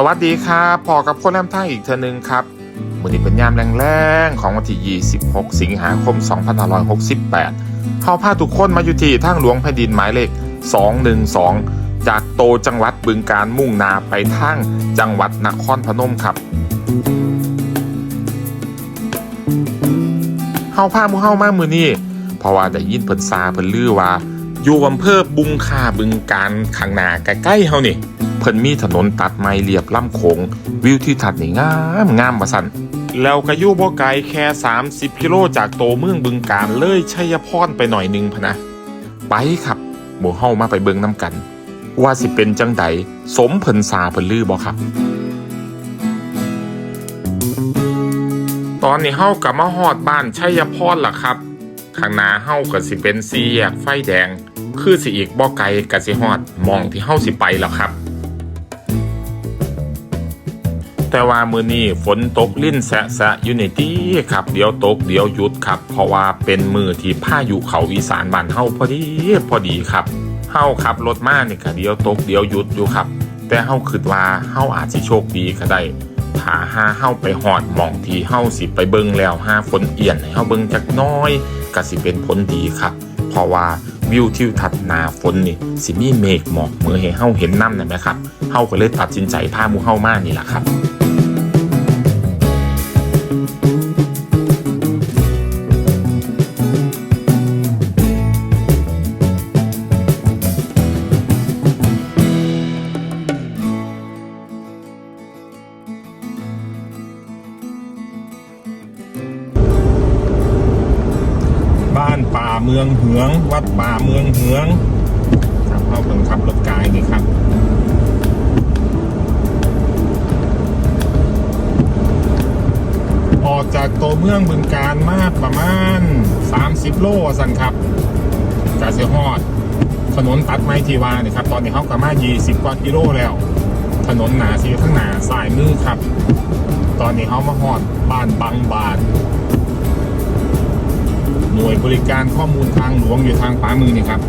สวัสดีครับพอกับคนแรมท่างอีกเทอนึงครับวันนี้เป็นยามแรงๆของวันที่ 26 สิงหาคม 2568 เข้าพาทุกคนมาอยู่ที่ทางหลวงแผ่นดินหมายเลข 212 จากโตจังหวัดบึงการมุ่งนาไปทางจังหวัดนครพนมครับเฮาพามูเฮามากมือนี่เพราะว่าได้ยินเพิ่นซาเพิ่นลือว่า อยู่อำเภอบุงคาบึงการข้างนาใกล้ๆเฮานี่ เพิ่นมีถนนตัดไม้เรียบล่ำโขงวิวที่ทัดนี่งามงามมาสั่นแล้วก็อยู่บ่ไกลแค่ 30 กิโลจากโตเมืองบึงการเลยชัยพรไปหน่อยนึงพะนะ ไปครับหมู่เฮามาไปเบิ่งน้ำกัน ว่าสิเป็นจังใดสมเพิ่นซาเพิ่นลือบ่ครับ ตอนนี้เฮากลับมาฮอดบ้านชัยพรล่ะครับ ข้างหน้าเฮาก็สิเป็นสี่แยกไฟแดง คือสิอีกบ่ไกลก็สิฮอดมองที่เฮาสิไปแล้วครับ แต่ว่ามือนี้ฝนตกลิ่นแสะแสะอยู่ในที่ครับ เดี๋ยวตกเดี๋ยวหยุดครับ เพราะว่าเป็นมือที่พายุเขาอีสานบ้านเฮาพอดีพอดีครับเฮาขับรถมานี่ก็เดี๋ยวตกเดี๋ยวหยุดอยู่ครับ แต่เฮาคิดว่าเฮาอาจสิโชคดีก็ได้ถ้าหาเฮาไปหอดหมองที่เฮาสิไปเบิ่งแล้วหาฝนเอียนให้เฮาเบิ่งจักน้อยก็สิเป็นผลดีครับ เพราะว่าวิวทิวทัศน์หนาฝนนี่สิมีเมฆหมอกเมื่อให้เฮาเห็นน้ำนั่นไหมครับเฮาก็เลยตัดสินใจพาหมู่เฮามานี่แหละครับานป่าเมืองเหือง วัดป่าเมืองเหืองครับเข้าเพิ่งขับรถกายนี่ครับออกจากตัวเมืองบึงการมาประมาณ 30 โลสั่นครับกาเสียฮอด ถนนตัดไม้ทีวานี่ครับ ตอนนี้เขากลับมา20กว่ากิโลแล้ว ถนนหนาสีข้างหนาสายมือครับ ตอนนี้เขามาฮอดบ้านบางบาท หน่วยบริการข้อมูลทางหลวงอยู่ทางขวามือนี่ครับ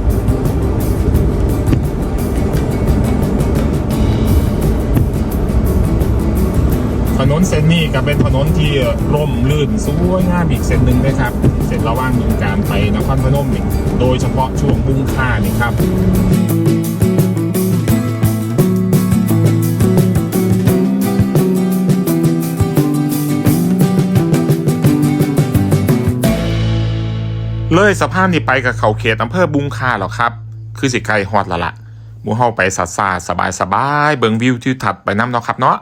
ถนนเส้นนี้ก็เป็นถนนที่ร่มลื่นสวยงามอีกเส้นหนึ่งด้วยครับ เส้นระหว่างเมืองการไปนครพนมนี่โดยเฉพาะช่วงบุ้งค่านี่ครับ เลยสะพานนี่ไปกับเขาเขตอำเภอบุงคาหรอครับ คือสิไกลฮอดละละหมูเฮาไปสัดซาสบายสบายเบิงวิวทิวทัศน์ไปน้ำเนาะครับเนาะ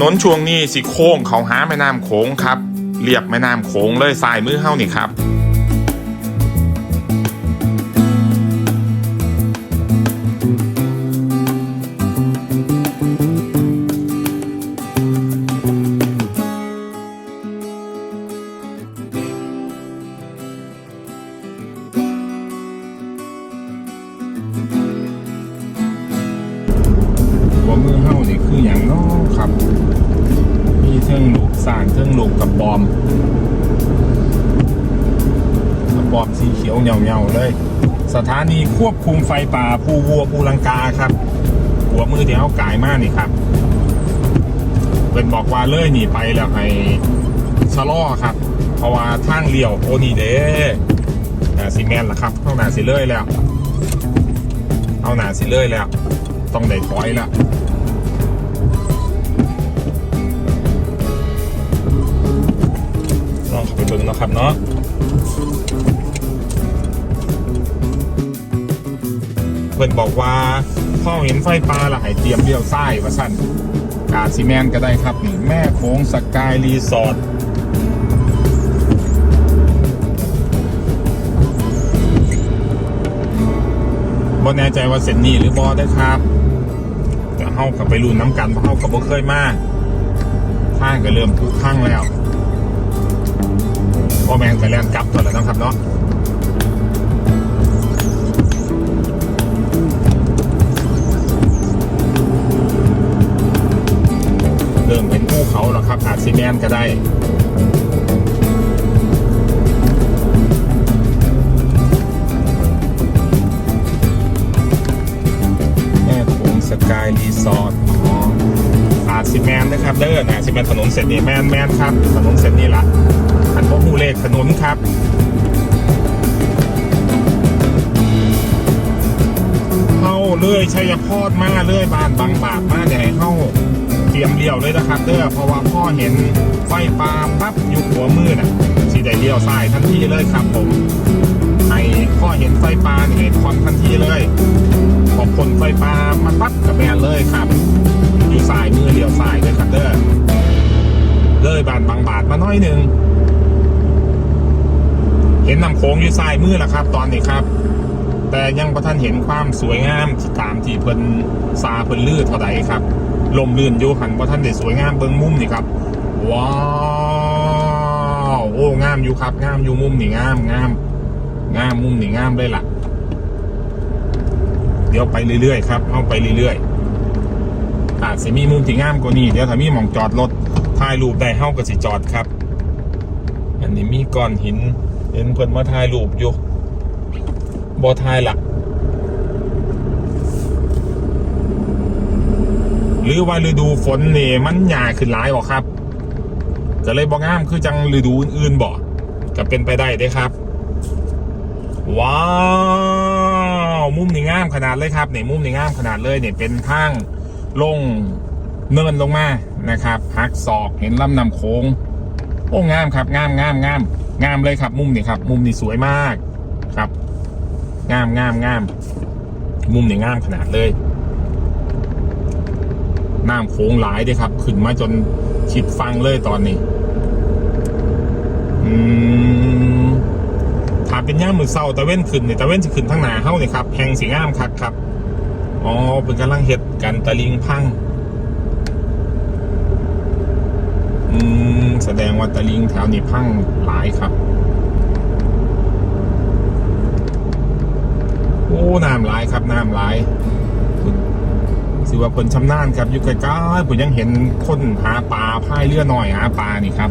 นนช่วงนี้สิโค้งเขาหาแม่น้ำโขงครับเรียบแม่น้ำโขงเลยสายมือเฮานี่ครับมือเฮานี่คืออย่างน้อครับ สร้างเทิงลูกกระปอมกระปอมสีเขียวเหนียวๆเลย สถานีควบคุมไฟป่าภูวัวภูลังกาครับ หัวมือที่เขากายมากนี่ครับ เป็นบอกว่าเลยหนีไปแล้วให้ชะลอครับ เพราะว่าทางเลี้ยวโอนี่เด้อ่าซีเมนต์ละครับเข้าหนาสิเลยแล้ว เอาหนาสิเลยแล้ว ต้องได้ถอยแล้ว ครับเนาะเพิ่อนบอกว่าพ่อเห็นไฟปลาละให้เตรียมเลี้ยวซ้ายว่าสั่นกาซีแมนก็ได้ครับนี่แม่โค้งสกายรีสอร์ทบ่แน่ใจว่าเส้นนี้หรือบอได้ครับแต่เฮากับไปรุ่นน้ำกันเพราะเฮากับบ่เคยมาทางก็เริ่มพุพังแล้ว พ่อแมงก็แล่นกลับตัวแล้วนะครับเนาะเริ่มเป็นภูเขาแล้วครับอาจซีแมนก็ได้แม่โขงสกายรีสอร์ทอ๋อาจสิแมนนะครับเด้อนะสิแมนถนนเส้นนี้แมนแมนครับ ถนนเส้นนี้ละ อันพวกผู้เลขถนนครับเข้าเลื่อยชัยพอดมาเลื่อยบานบางบาทมาเนี่ยให้เข้าเตรียมเลี้ยวเลยนะครับเด้อเพราะว่าพ่อเห็นไฟปาล์มปั๊บอยู่หัวมือน่ะสีได้เลี้ยวซ้ายทันทีเลยครับผมไอ้พ่อเห็นไฟปาเนี่ยคอนทันทีเลยพอบคนไฟฟ้ามาปั๊บกับแมนเลยครับอยู่สายมือเลี้ยวซ้ายเลยครับเด้อเลยบานบางบาทมาหน้อยหนึ่ง เห็นน้ำโค้งอยู่ซ้ายมือแล้วครับ ตอนนี้ครับ แต่ยังประท่านเห็นความสวยงามที่ตามที่เพิ่นซาเพิ่นลื่นเท่าใดครับลมลื่นอยู่หันประท่านได้สวยงามเบิ้งมุมนี่ครับ ว้าวโอ้งามอยู่ครับงามอยู่มุมนี่งามงามงามมุมนี่งามเลยล่ะ เดี๋ยวไปเรื่อยๆครับเอาไปเรื่อยๆอาจสิมีมุมที่งามกว่านี้เดี๋ยวถ้ามีหมองจอดรถถ่ายรูปได้เฮาก็สิจอดครับ อันนี้มีก้อนหิน เห็นเพิ่นมาถ่ายรูปอยู่บ่ถ่ายละหรือว่าฤดูฝนนี่มันหยาขึ้นหลายบ่ครับก็เลยบ่งามคือจังฤดูอื่นๆบ่ก็เป็นไปได้เด้ครับ ว้าวมุมนี่งามขนาดเลยครับเนี่ยมุมนี่งามขนาดเลยเนี่ยเป็นทางลงเนินลงมานะครับหักศอกเห็นลำนำโค้งโอ้งามครับงามงามงาม งามเลยครับ มุมนี่ครับ มุมนี่สวยมากครับ งามงามงามมุมนี่งามขนาดเลยน้ำโค้งหลายด้วยครับ ขึ้นมาจนชิดฟังเลยตอนนี้ อืมถ้าเป็นย่ามมือเศร้าตะเว้นขึ้นเนี่ยตะเว้นจะขึ้นทั้งหนาเฮ้าเนี่ยครับแหงสีงามคักครับอ๋อเป็นกำลังเห็ดกันตะลิงพัง อืม แสดงว่าตะลิงแถวนี้พังหลายครับ โอ้น้ำหลายครับน้ำหลายคุณสิว่าคนชำนาญครับอยู่ใกล้ๆผมยังเห็นคนหาปลาพายเรือหน่อยหาปลานี่ครับ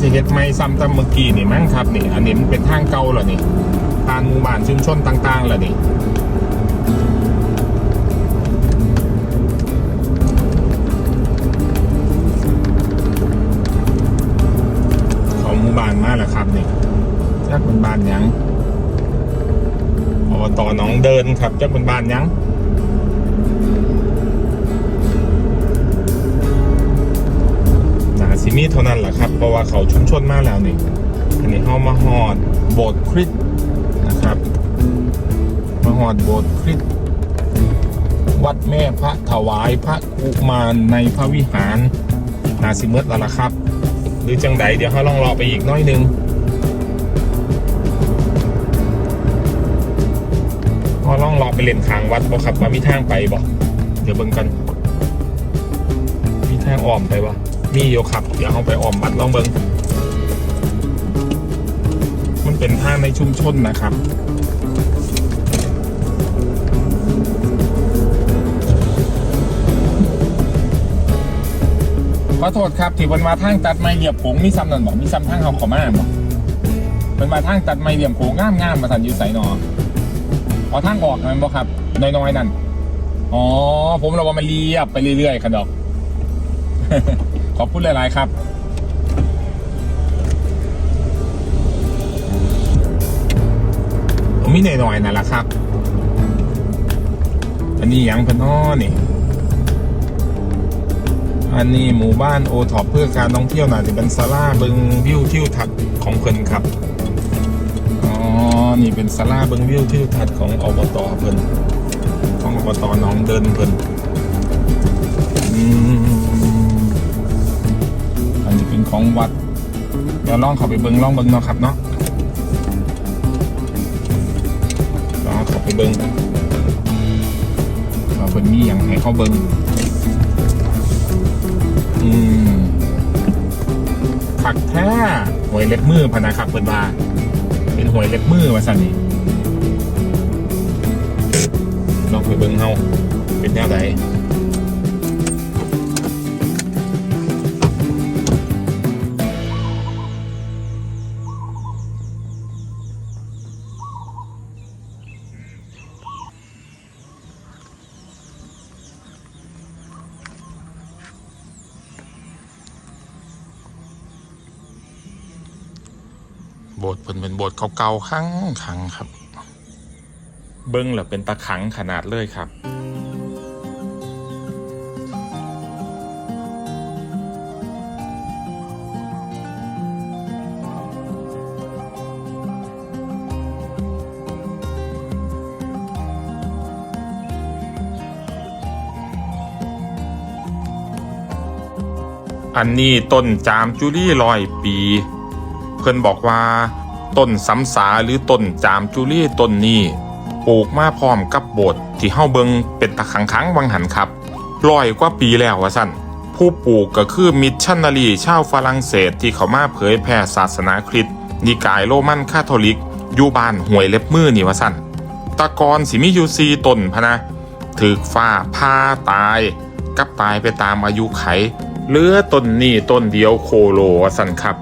สิเฮ็ดไม่ซ้ำตามเมื่อกี้นี่มั้งครับนี่ อันนี้มันเป็นทางเก่าเหรอนี่ตานหมู่บ้านชุมชนต่างๆเหรอนี่เขาหมู่บ้านมาแล้วครับนี่จักเป็นบ้านยังอบตหนองเดินครับจักเป็นบ้านยัง ซิมีเท่านั้นแหละครับ เพราะว่าเขาชุมชนมากแล้วนี่อันนี้เข้ามาหอดโบสถ์คริสต์นะครับ มาหอดโบสถ์คริสต์วัดแม่พระถวายพระกุมารในพระวิหารนาซิเมิร์ดแล้วล่ะครับ หรือจังใดเดี๋ยวเขาลองรอไปอีกน้อยนึงเขาลองรอไปเล่นทางวัดบ่ครับว่ามีทางไปบ่เดี๋ยวเบิ่งกัน มีทางอ้อมไปบ่ มีอยู่ครับ เดี๋ยวเอาไปออมบัดลองเบิงมันเป็นทางในชุมชนนะครับขอโทษครับที่วันมาทางตัดไม้เหลี่ยมโขงมีซ้ำนั่นบอกมีซ้ำทางเขาขอมาบอกเป็นมาทางตัดไม้เหลี่ยมโขงงามงามมาสันอยู่ใส่นอเอาทางออกนั่นบอกครับน้อยๆนั่นอ๋อผมเราว่ามันเรียบไปเรื่อยๆครับดอก ขอบคุณหลาย ๆ ครับมีหน่อยๆนั่นแหละครับ อันนี้ยังพนอนี่ อันนี้หมู่บ้านโอท็อปเพื่อการท่องเที่ยวน่ะจะเป็นซาลาบึงวิวทิวทัศน์ของเพิ่นครับ อ๋อ นี่เป็นสลาเบิงวิวที่ทัดของอบตเพิ่นของอบตหน้องเดินเพิ่น ของวัด เดี๋ยวลองเข้าไปเบิงลองเบิงเนาะครับเนาะลองเข้าไปเบิงว่าเพิ่นมีอย่างให้เขาเบิงอืมผักแท้หวยเล็บมือพนะครับเพิ่นว่าเป็นหวยเล็บมือว่าสันนี่ลองไปเบิ่งเฮาเป็นแนวไหน เก่าๆคั่งคั่งครับ เบิ้งแล้วเป็นตะขังขนาดเลยครับอันนี้ต้นจามจุลี่ลอยปี เพื่อนบอกว่า ต้นซ้ำสาหรือต้นจามจุลี่ต้นนี้ปลูกมาพร้อมกับโบสถ์ที่เฮาเบิงเป็นตะขังค้างวังหันครับร้อยกว่าปีแล้วว่าสั่นผู้ปลูกก็คือมิชชันนารีชาวฝรั่งเศสที่เขามาเผยแผ่ศาสนาคริสต์นิกายโรมันคาทอลิกอยู่บ้านห่วยเล็บมือนี่ว่าสั่นตะกอนสิมีอยู่ซีต้นพะนะถึกฟ้าผ้าตายกับตายไปตามอายุไข เหลือต้นนี้ต้นเดียวโคโลว่าสั่นครับ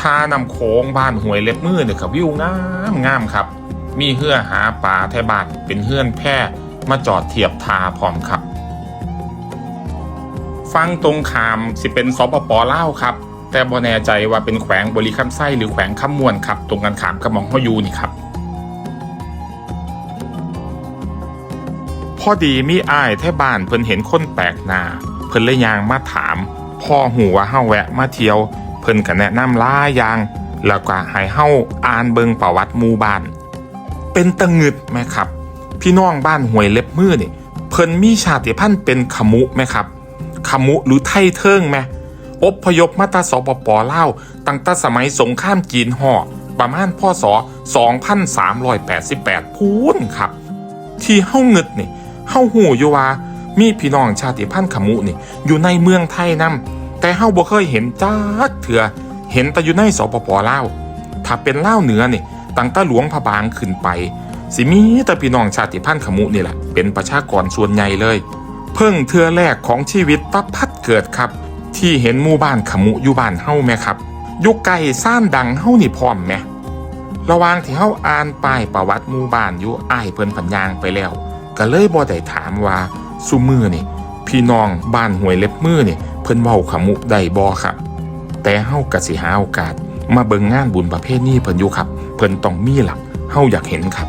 ท่านำโค้งบ้านหวยเล็บมือเนี่ยครับวิวงามงามครับ มีเฮือหาป่าไทยบาทเป็นเฮือนแพร่มาจอดเทียบทาพร้อมครับฟังตรงขามสิเป็นสปปลาครับ แต่บ่แน่ใจว่าเป็นแขวงบริคำไส้หรือแขวงคำมวนครับ ตรงกันขามกับหมองฮอยูนี่ครับพอดีมีอ้ายแท่บ้านเพิ่นเห็นคนแปลกหน้าเพิ่นเลยยางมาถาม พ่อหูว่าเฮาแวะมาเที่ยว เพิ่นก็แนะนำหลายอย่าง แล้วก็ให้เฮาอ่านเบิงประวัติหมู่บ้าน เป็นตะงึดไหมครับ พี่น้องบ้านห้วยเล็บมือนี่เพิ่นมีชาติพันธุ์เป็นขมุไหมครับขมุหรือไทเทิงไหมอพยพมาตาสปปลาวตั้งแต่สมัยสงครามจีนห่อประมาณพศ2388 พูนครับ ที่เฮาเงึดนี่เฮาหูอยู่ว่ามีพี่น้องชาติพันธุ์ขมุนี่อยู่ในเมืองไทยนํ แต่เฮาบ่เคยเห็นจักเถื่อเห็นแต่อยู่ในสปปลาวถ้าเป็นลาวเหนือนี่ตั้งแต่หลวงพระบางขึ้นไป สิมีแต่พี่น้องชาติพันธุ์ขมุนี่แหละเป็นประชากรส่วนใหญ่เลย เพิ่งเทือแรกของชีวิตปั๊บพัดเกิดครับ ที่เห็นหมู่บ้านขมุอยู่บ้านเฮาแม่ครับยู่ไกลซ่านดังเฮานี่พร้อมแม่ระว่างที่เฮาอ่านป้ายประวัติหมู่บ้านอยู่อ้ายเพิ่นผันยางไปแล้ว ก็เลยบ่ได้ถามว่าซุมือนี่พี่น้องบ้านห้วยเล็บมือนี่ พิ่นเว้าขมุได้บ่ครับ แต่เฮากะสิหาโอกาส มาเบิ่งงานบุญประเภทนี้เพิ่นอยู่ครับ เพิ่นต้องมีหลักเฮาอยากเห็นครับ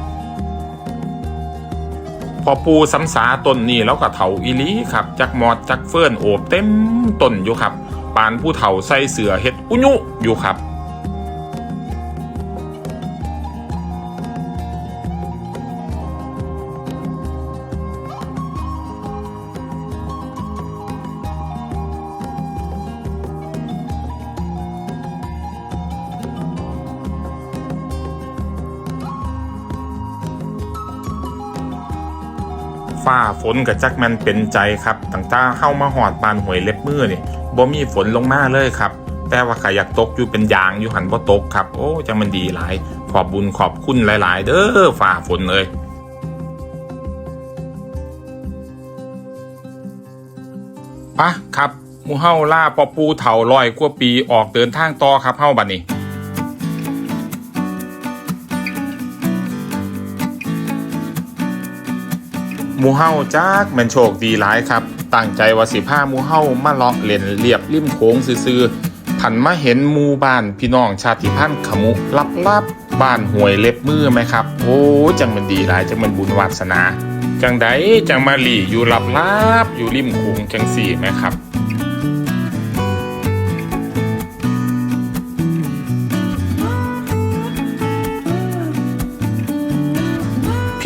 พอปูสำสาต้นนี่แล้วก็เถาอีลีครับจักหมอดจักเฟิ่นโอบเต็มต้นอยู่ครับ ปานผู้เถาใส่เสือเฮ็ดอุญุอยู่ครับ ฟ้าฝนกับจักแมนเป็นใจครับตั้งแต่เข้ามาหอดบานหวยเล็บมือนี่บ่มีฝนลงมาเลยครับ แต่ว่าขอยากตกอยู่เป็นยางอยู่หันบ่ตกครับ โอ้จังมันดีหลาย ขอบบุญขอบคุณหลาย ๆ เด้อฝ่าฝนเลยปะครับมูเฮาล่าปอปูเถาลอยกว่าปีออกเดินทางต่อครับเฮาบัดนี้ มูเฮาจากแมันโชคดีหลายครับตั้งใจว่าสิพามูเฮามาเลาะเล่นเรียบริมโค้งซื่อๆผันมาเห็นมูบ้านพี่น้องชาติพันธุ์ขมุลับๆบ้านห่วยเล็บมือไหมครับ โอ้จังมันดีหลายจังมันบุญวาสนา จังใดจังมาหลี่อยู่ลับๆอยู่ริมโค้งจังสี่ไหมครับ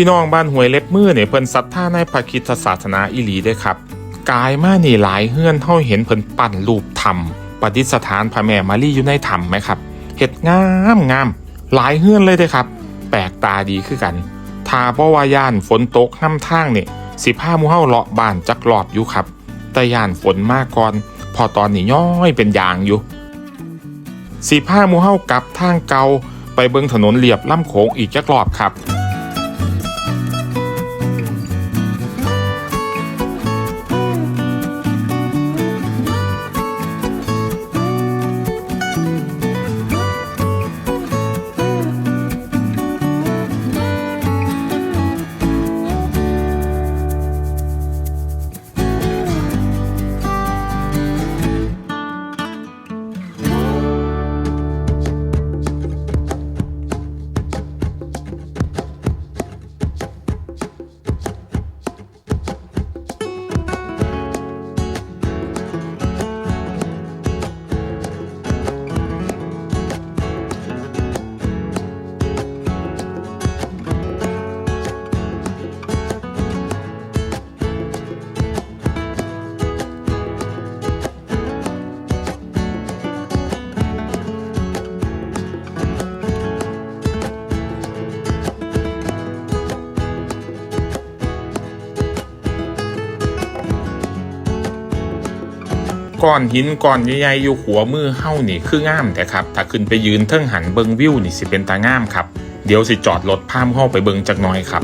พี่น้องบ้านหวยเล็บมือเนี่ยเพิ่นศรัทธาในพระคริสตศาสนาอีหลีเด้ครับ กายมานี่หลายเฮือนเฮาเห็นเพิ่นปั้นรูปธรรมประดิษฐานพระแม่มารีอยู่ในถ้ำไหมครับเฮ็ดงามงามหลายเฮือนเลยเด้ครับ แปลกตาดีคือกันถ้าบ่ว่าย่านฝนตกห้ำทางนี่สิพาหมู่เฮาเลาะบ้านจักรอบอยู่ครับ แต่ย่านฝนมากก่อน พอตอนนี้ย้อยเป็นยางอยู่สีผ้าหมูเฮากลับทางเกาไปเบิงถนนเลียบล่ำโขงอีกจักรอบครับ ก้อนหินก้อนใหญ่ๆอยู่หัวมือเฮ้านี่คืองามแต่ครับ ถ้าขึ้นไปยืนเทิงหันเบิงวิวนี่สิเป็นตางามครับ เดี๋ยวสิจอดรถพามเฮ้าไปเบิงจักน้อยครับ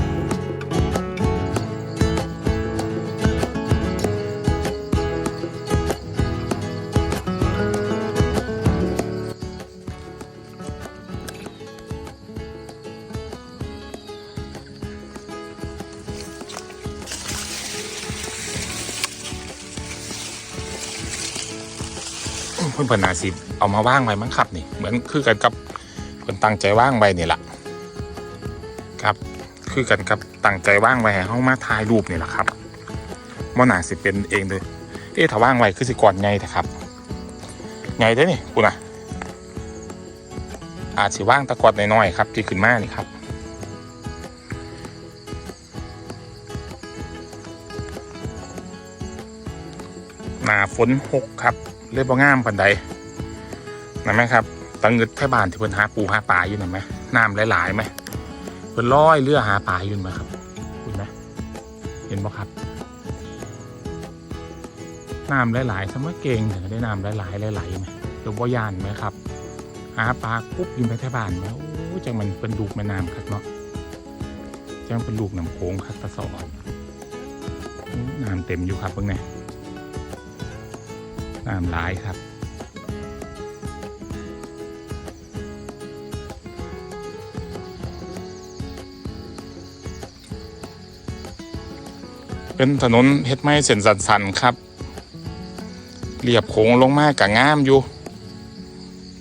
พื่อนเพิ่นนาสิเอามาว่างไว้มั้งครับนี่เหมือนคือกันกับเพิ่นตั้งใจว่างไว้นี่แหละครับ คือกันกับตั้งใจว่างไว้ให้เฮามาถ่ายรูปนี่แหละครับบ่น่าสิเป็นเองเลยเอ๊ะถ้าว่างไว้คือสิก่อนไงแต่ครับไงเด้อนี่คุณน่ะอาจสิว่างตะกอดน้อยๆครับที่ขึ้นมานี่ครับหนาฝนหกครับ เลยบ่งามปันใดนั่นไหมครับตังเงิดแท่บ้านที่เพิ่นหาปูหาปลาอยู่นั่นไหมน้ำหลายๆไหมเพิ่นลอยเรือหาปลาอยู่ไหมครับคุณไหมเห็นบ่ครับน้ำหลายๆสมัยเก่งถึงได้น้ำหลายๆไหลๆไหมหรือบ่ยานไหมครับ หาปลากุ๊บยู่ในแท่บ้านไหมโอ้จังมันเป็นลูกแม่น้ำครับเนาะจังเป็นลูกน้ำโขงครับตะสอนน้ำเต็มอยู่ครับเพิ่งไง น้ำหลายครับเป็นถนนเฮ็ดไม้เส้นสันๆครับเรียบโค้งลงมากะงามอยู่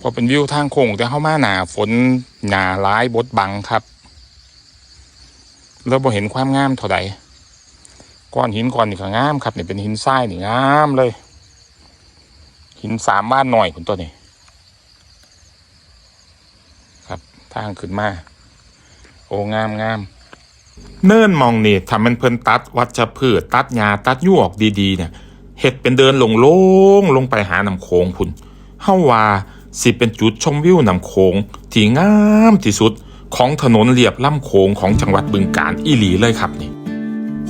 พอเป็นวิวทางโค้งแต่เข้ามาหนาฝนหนาร้ายบดบังครับ แล้วบ่เห็นความงามเท่าใดก้อนหินก้อนนี่ก็งามครับนี่เป็นหินทรายนี่งามเลย หินสามบ้านหน่อยคุณตัวนี้ครับทางขึ้นมา โอ้งามงามเนิ่นมองนี่ทำมันเพิ่นตัดวัชพืชตัดหญ้าตัดหยวกดีๆเนี่ยเห็ดเป็นเดินลงโลงลงไปหาน้ำโขงพุ่นเฮาว่าสิเป็นจุดชมวิวน้ำโขงที่งามที่สุดของถนนเลียบล่ำโขงของจังหวัดบึงกาฬอีหลีเลยครับนี่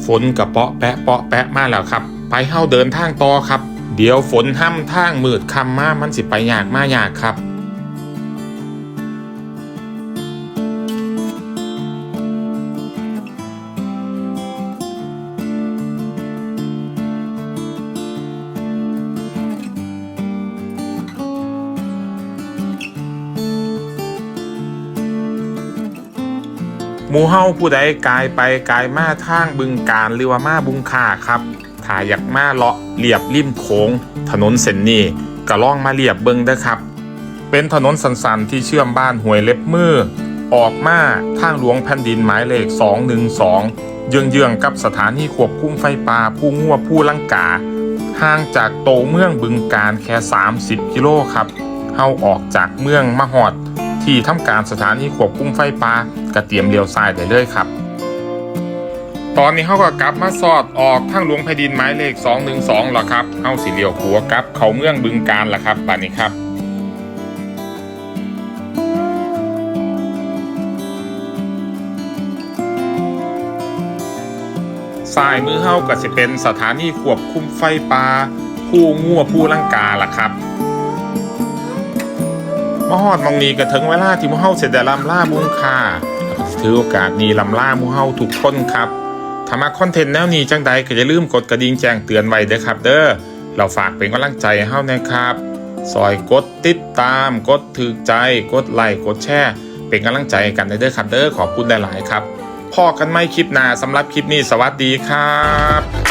ฝนกระเปาะแปะเปาะแปะมาแล้วครับ ไปเฮาเดินทางต่อครับ เดี๋ยวฝนห้ำทางมืดคำมามันสิไปยากมายากครับหมูเฮาผู้ใดกายไปกายมาทางบึงการหรือว่ามาบุงค่าครับถ้าอยากมาเลาะ เลียบริมโขงถนนเส้นนี้ก็ล่องมาเลียบเบิงเด้อครับ เป็นถนนสันๆที่เชื่อมบ้านห้วยเล็บมือ ออกมาทางหลวงแผ่นดินหมายเลข 212 เยื้องๆกับสถานีควบคุมไฟป่าผู้งัวผู้ลังกาห่างจากโตเมืองบึงการแค่ 30 กิโลครับเฮาออกจากเมืองมาฮอด ที่ทำการสถานีควบคุมไฟป่ากระเตรียมเลี้ยวซ้ายได้เลยครับ ตอนนี้เขาก็กลับมาสอดออกทางหลวงแผ่นดินหมายเลข 212แล้วครับเอาสีเหลียวขัวกลับ เขาเมืองบึงการละครับบัดนี้ครับสายมือเฮาก็สิเป็นสถานีควบคุมไฟป่าผู้งัวผู้ลังกาล่ะครับมาฮอดมองนี้ก็ถึงเวลาที่มูเฮาเสร็จลำล่าบุงคาถือโอกาสนี้ลำล่ามูเฮาทุกคนครับ ถ้ามาคอนเทนต์แนวนี้จังใดก็อย่าลืมกดกระดิ่งแจ้งเตือนไว้เด้อครับเด้อเราฝากเป็นกำลังใจให้เฮานะครับซอยกดติดตาม กดถือใจ กดไลค์กดแชร์เป็นกำลังใจกันเด้อครับเด้อขอบคุณหลาย ๆ ครับพอกันไม่คลิปหน้าสำหรับคลิปนี้สวัสดีครับ